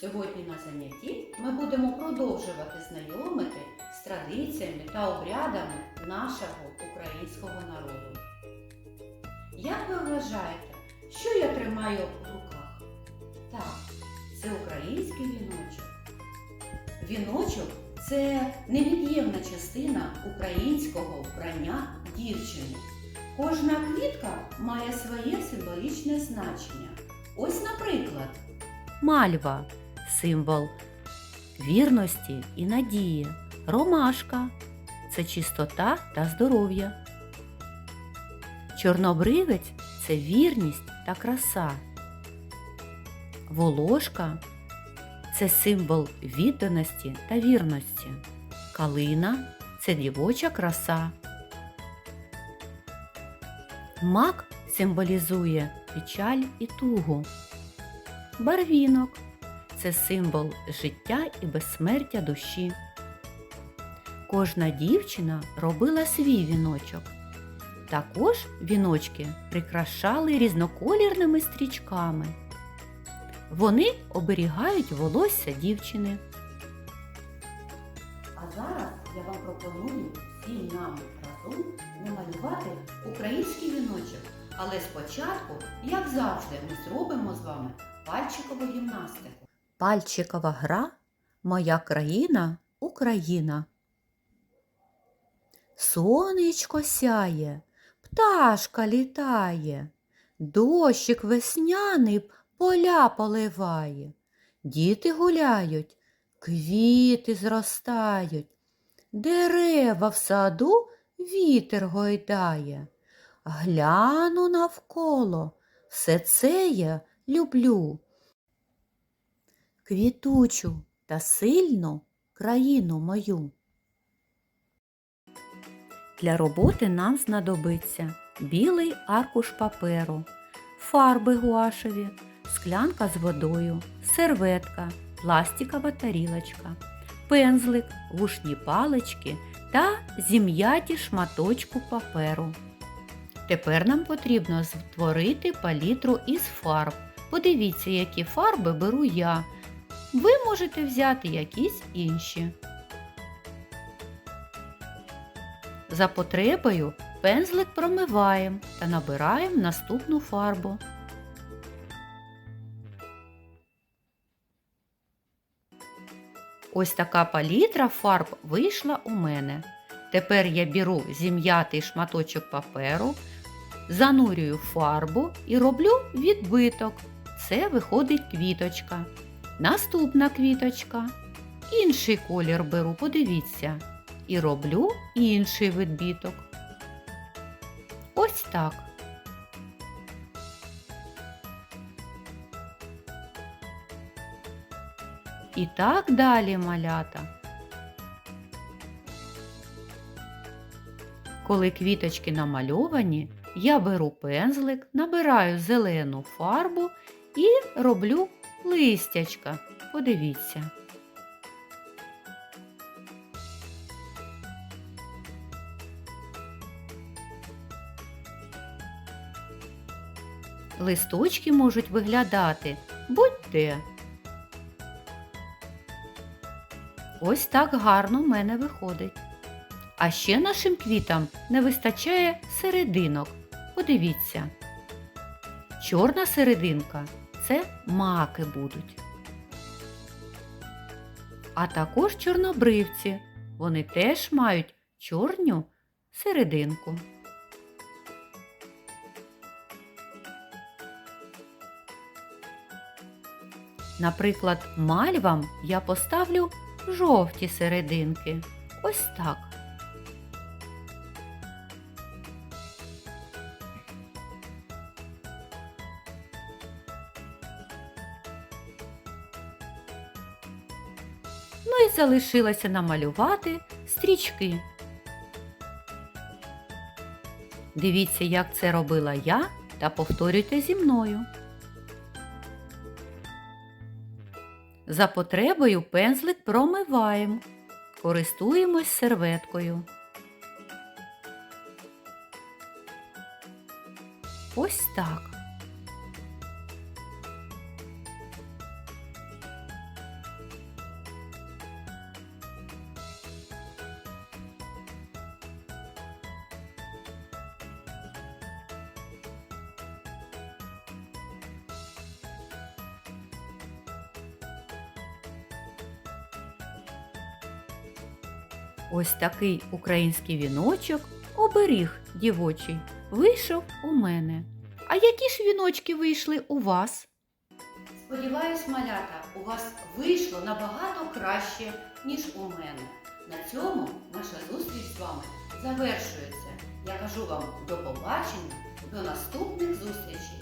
Сьогодні на занятті ми будемо продовжувати знайомити з традиціями та обрядами нашого українського народу. Як ви вважаєте, що я тримаю в руках? Так, це український віночок. Віночок це невід'ємна частина українського вбрання дівчини. Кожна квітка має своє символічне значення. Ось, наприклад, Мальва символ вірності і надії. Ромашка це чистота та здоров'я. Чорнобривець це вірність та краса. Волошка це символ відданості та вірності. Калина це дівоча краса. Мак символізує печаль і тугу. Барвінок це символ життя і безсмертя душі. Кожна дівчина робила свій віночок. Також віночки прикрашали різноколірними стрічками. Вони оберігають волосся дівчини. а зараз я вам пропоную всім нам разом намалювати український віночок. Але спочатку, як завжди, ми зробимо з вами пальчикову гімнастику. Пальчикова гра Моя країна Україна. Сонечко сяє, пташка літає, дощик весняний поля поливає. Діти гуляють, квіти зростають, дерева в саду вітер гойдає. Гляну навколо, все це я люблю квітучу та сильну країну мою. Для роботи нам знадобиться білий аркуш паперу, фарби гуашеві, склянка з водою, серветка, пластикова тарілочка, пензлик, вушні палички та зім'яті шматочку паперу. Тепер нам потрібно створити палітру із фарб. Подивіться, які фарби беру я. Ви можете взяти якісь інші. За потребою пензлик промиваємо та набираємо наступну фарбу. Ось така палітра фарб вийшла у мене. Тепер я беру зім'ятий шматочок паперу, занурюю фарбу і роблю відбиток. Це виходить квіточка. Наступна квіточка. Інший колір беру, подивіться, і роблю інший відбиток. Ось так. І так далі малята. Коли квіточки намальовані, я беру пензлик, набираю зелену фарбу і роблю листячка. Подивіться. Листочки можуть виглядати будь-де. Ось так гарно в мене виходить. А ще нашим квітам не вистачає серединок. Подивіться. Чорна серединка це маки будуть. А також чорнобривці. Вони теж мають чорню серединку. Наприклад, мальвам я поставлю жовті серединки. Ось так. Ну і залишилося намалювати стрічки. Дивіться, як це робила я, та повторюйте зі мною. За потребою пензлик промиваємо. Користуємось серветкою. Ось так. Ось такий український віночок, оберіг дівочий, вийшов у мене. А які ж віночки вийшли у вас? Сподіваюсь, малята, у вас вийшло набагато краще, ніж у мене. На цьому наша зустріч з вами завершується. Я кажу вам до побачення, до наступних зустрічей.